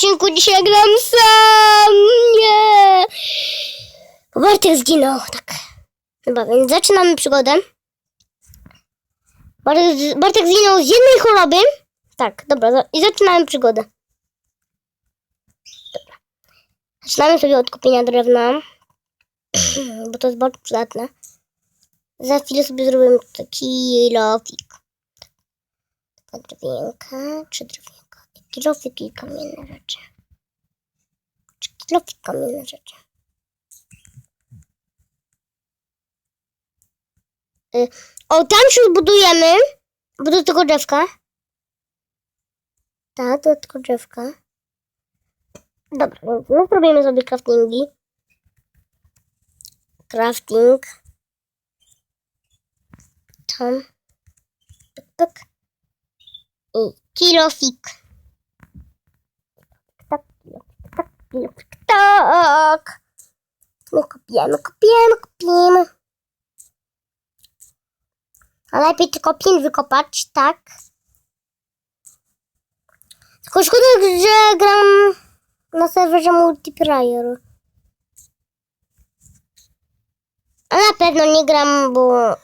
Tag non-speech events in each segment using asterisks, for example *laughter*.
odcinku dzisiaj gram sam. Nie. Bartek zginął, tak. Dobra, więc zaczynamy przygodę. Bartek, Bartek zginął z jednej choroby. Tak, dobra, i zaczynamy przygodę. Dobra. Zaczynamy sobie od kupienia drewna. *clears throat* Bo to jest bardzo przydatne. Za chwilę sobie zrobimy taki lofik. Taka drewienka, czy drewienka? Kilofik i kamienne rzeczy. Czy kilofik, kamienne rzeczy. Y, O, tam się zbudujemy, bo do tego drzewka. Tak, do tego drzewka. Dobra, więc my zrobimy sobie craftingi. Crafting. Tam. Tak. I kilofik. Tak, kilofik, tak, kilofik, tak. My kopiemy, kopiemy, kopiemy. A lepiej tylko pin wykopać, tak? Tylko szkoda, że gram na serwerze multiplayer. A na pewno nie gram, bo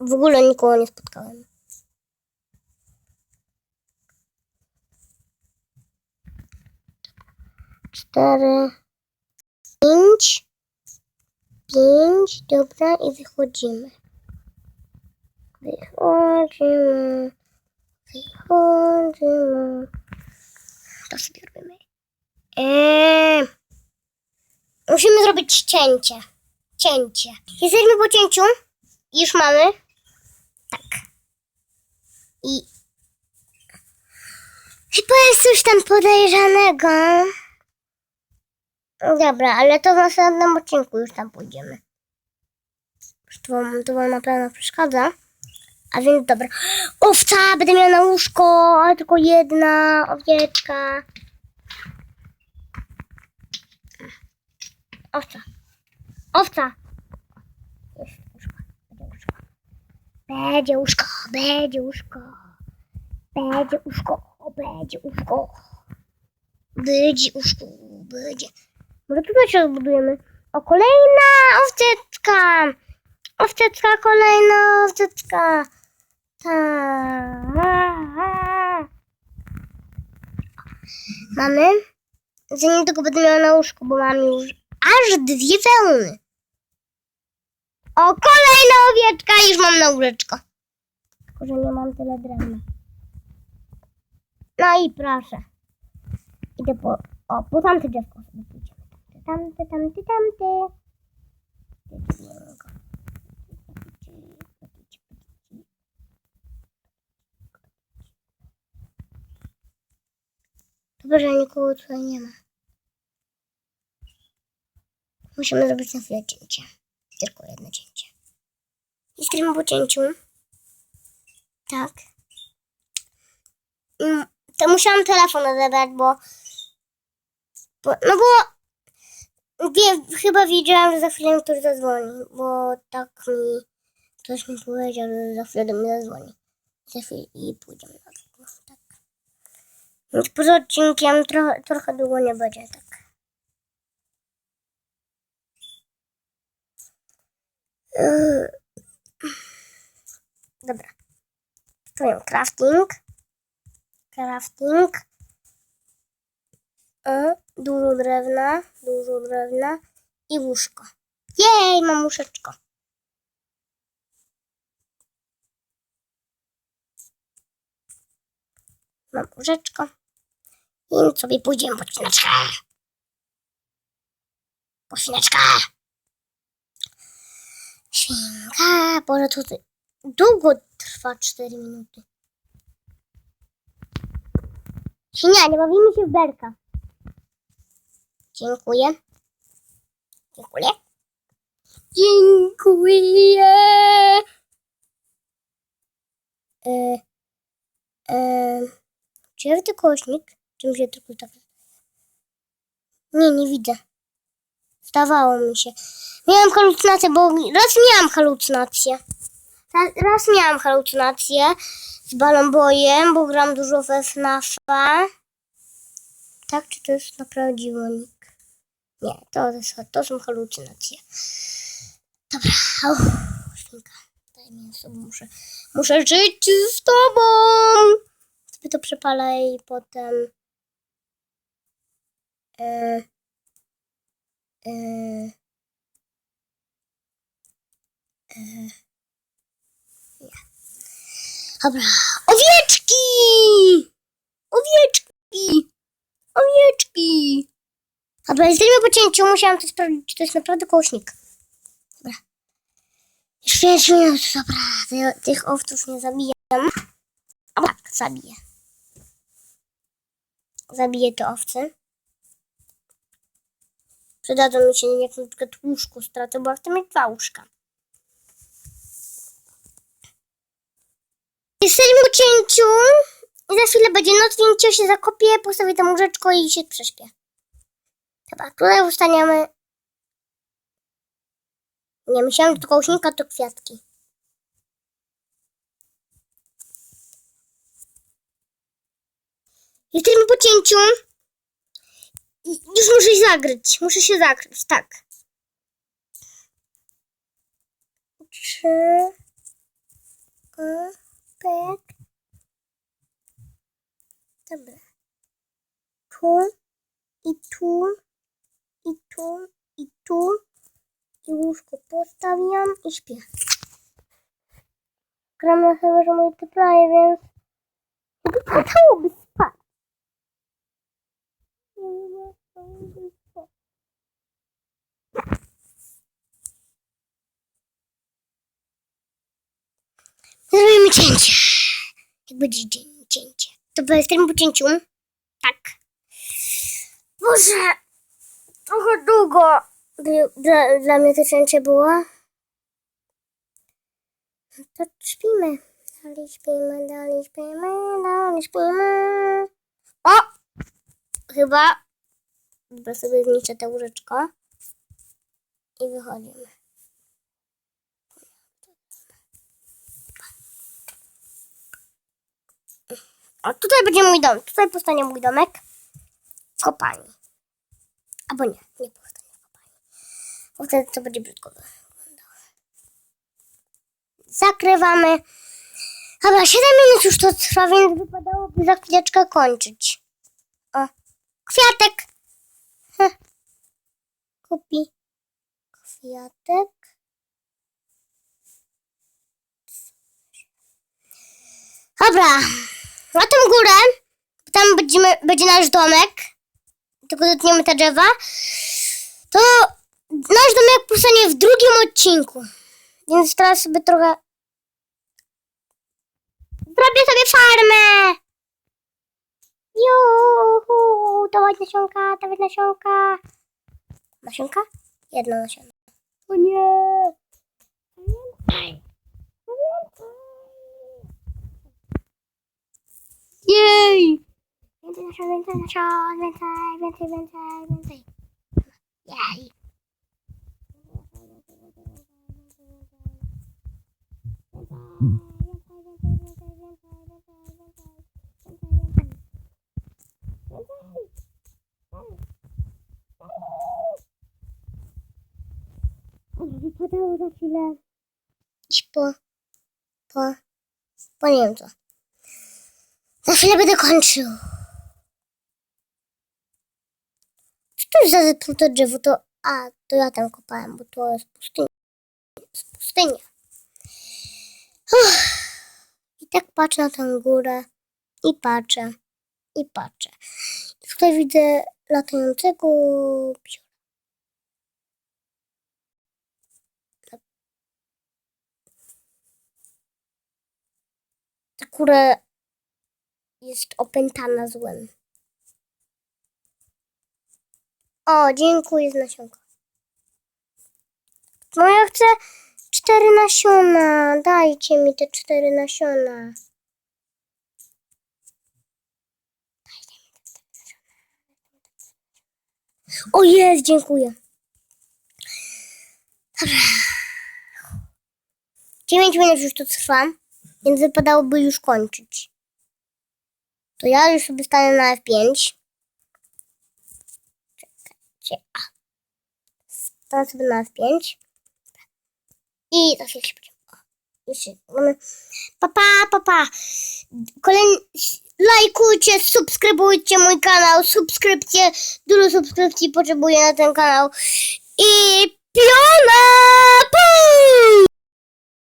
w ogóle nikogo nie spotkałem. Cztery, pięć, pięć, dobra i wychodzimy. Wychodzimy, wychodzimy. To sobie robimy. Eee, musimy zrobić cięcie. Cięcie. Jesteśmy po cięciu. Już mamy. Tak. I chyba jest coś tam podejrzanego. Dobra, ale to w następnym odcinku już tam pójdziemy. To wam, to wam na pewno przeszkadza. A więc dobra. Owca! Będę miała na łóżko, tylko jedna owieczka. Owca. Owca! Jest łóżko. Będzie łóżko. Będzie łóżko. Będzie łóżko. Będzie łóżko. Będzie łóżko. Będzie łóżko. Będzie. Może tutaj się odbudujemy. O, kolejna owceczka. Owceczka, kolejna owceczka. Ta. Mamy. Zanim tylko będę miała na łóżku, bo mam już aż dwie wełny. O, kolejna owieczka, już mam na łóżeczko. Tylko, że nie mam tyle drewna. No i proszę. Idę po... O, po tamte drzewko sobie pójdziemy. Tamte, tamte, tamte. Dobrze, że nikogo tutaj nie ma. Musimy zrobić na chwilę cięcie. Tylko jedno cięcie. Jesteśmy po cięciu. Tak. Mm, To musiałam telefon odebrać, bo, bo no bo wie, chyba wiedziałam, że za chwilę ktoś zadzwoni, bo tak mi ktoś mi powiedział, że za chwilę do zadzwoni. Za chwilę i pójdziemy na drugą. Tak. Więc poza odcinkiem trochę, trochę długo nie będzie, tak. Yy. Dobra. Stoję crafting. Crafting. E, dużo drewna, dużo drewna i łóżko. Jej, mam łóżeczko. Mam łóżeczko. I sobie pójdziemy po świneczkę. Po świneczkę. Świnka, Boże, to długo trwa 4 minuty. Świnia, nie bawimy się w berka. Dziękuję. Dziękuję. Dziękuję. E, e, czy ja widzę kośnik? Czy mi się tylko tak... Nie, nie widzę. Zdawało mi się. Miałam halucynację, bo raz miałam halucynację. Raz, raz miałam halucynację z balonbojem, bo gram dużo we FNAFa. tak, czy to jest naprawdę dziwonik? Nie, to, to są halucynacje. Dobra, świnka, daj mięso, bo muszę, muszę żyć z tobą. Sobie to przepalę i potem... E, e, e, nie. Dobra, owieczki! Owieczki! Owieczki! Dobra, jesteśmy po cięciu, musiałam to sprawdzić, czy to jest naprawdę kołośnik. Dobra. Jeszcze 5 minut, dobra, ty- tych owców nie zabijam. A tak, zabiję. Zabiję te owce. Przydadzą mi się jak na przykład łóżko stracę, bo ja chcę mieć dwa łóżka. Jesteśmy po cięciu i za chwilę będzie noc, więc się zakopię, postawię tam łóżeczko i się prześpię. Dobra, tutaj ustaniamy. Nie, myślałam, że to kołśnika to kwiatki. Jesteśmy po cięciu. I już muszę się zagryć. Muszę się zakryć, tak. Trzy. O, pyk. Dobra. Tu. I tu. I tu. I tu. I łóżko postawiam i śpię. Gram na serwerze multiplayer, więc wypadałoby spać. Zrobimy cięcie. Jak będzie dzień, cięcie. To jesteśmy po cięciu. Tak. Boże, trochę długo dla, dla, mnie to cięcie było. To śpimy. Dalej śpimy, dalej śpimy, dalej śpimy. O! Chyba. Dobra, sobie zniszczę to łóżeczko. I wychodzimy. O, tutaj będzie mój dom. Tutaj powstanie mój domek. Kopalni. Albo nie, nie powstanie kopalni. Bo wtedy to będzie brzydko wyglądało. Zakrywamy. Dobra, 7 minut już to trwa, więc wypadałoby za chwileczkę kończyć. O, kwiatek. Kupi kwiatek. Dobra, na tą górę, tam będziemy, będzie nasz domek, tylko dotkniemy te drzewa, to nasz domek powstanie w drugim odcinku. Więc teraz sobie trochę... Zrobię sobie farmę! Juhu! Dawać nasionka, dawać nasionka. Nasionka? Jedno nasionko. O nie! Więcej! Więcej! Więcej nasion, więcej nasion, więcej, więcej, więcej, więcej. Jej! Wypadało za chwilę. Iść po, po, po nie wiem co. Za chwilę będę kończył. Jest za zepsute drzewo? To, a, to ja tam kopałem, bo to jest pustynia. Jest pustynia. I tak patrzę na tę górę. I patrzę. I patrzę. I tutaj widzę latającego pióra. Ta góra jest opętana złem. O, dziękuję z nasionka. No ja chcę cztery nasiona. Dajcie mi te cztery nasiona. O jest, dziękuję. Dobra. 9 minut już to trwa, więc wypadałoby już kończyć. To ja już sobie stanę na F5. A. Tam sobie na pięć. I za chwilę się. O, Jeszcze mamy. Papa, papa. Kolejny. Lajkujcie, subskrybujcie mój kanał. Subskrypcje. Dużo subskrypcji potrzebuję na ten kanał. I piona!